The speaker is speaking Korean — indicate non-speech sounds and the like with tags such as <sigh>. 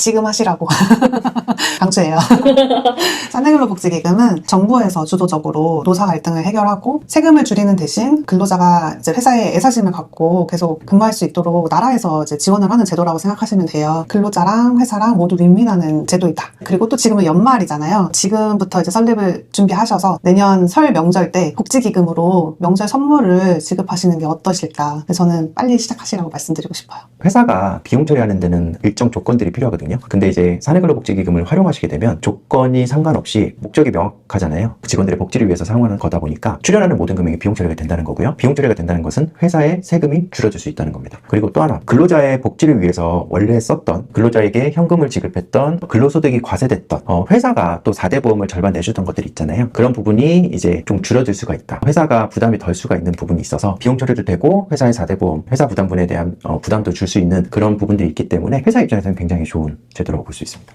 지금 하시라고 <laughs> 강추해요. 사내근로복지기금은 <laughs> 정부에서 주도적으로 노사 갈등을 해결하고 세금을 줄이는 대신 근로자가 이제 회사에 애사심을 갖고 계속 근무할 수 있도록 나라에서 이제 지원을 하는 제도라고 생각하시면 돼요. 근로자랑 회사랑 모두 윈윈하는 제도이다. 그리고 또 지금은 연말이잖아요. 지금부터 이제 설립을 준비하셔서 내년 설 명절 때 복지기금으로 명절 선물을 지급하시는 게 어떠실까. 저는 빨리 시작하시라고 말씀드리고 싶어요. 회사가 비용 처리하는 데는 일정 조건들이 필요하거든요. 근데 이제 사내근로복지기금을 활용하시게 되면 조건이 상관없이 목적이 명확하잖아요. 직원들의 복지를 위해서 사용하는 거다 보니까 출연하는 모든 금액이 비용 처리가 된다는 거고요. 비용 처리가 된다는 것은 회사의 세금이 줄어들 수 있다는 겁니다. 그리고 또 하나 근로자의 복지를 위해서 원래 썼던 근로자에게 현금을 지급했던 근로소득이 과세됐던 어, 회사가 또 4대 보험을 절반 내주던 것들이 있잖아요. 그런 부분이 이제 좀 줄어들 수가 있다. 회사가 부담이 덜 수가 있는 부분이 있어서 비용 처리도 되고 회사의 4대 보험, 회사 부담분에 대한 어, 부담도 줄 수 있는 그런 부분들이 있기 때문에 회사 입장에서는 굉장히 좋은 제도라고 볼 수 있습니다.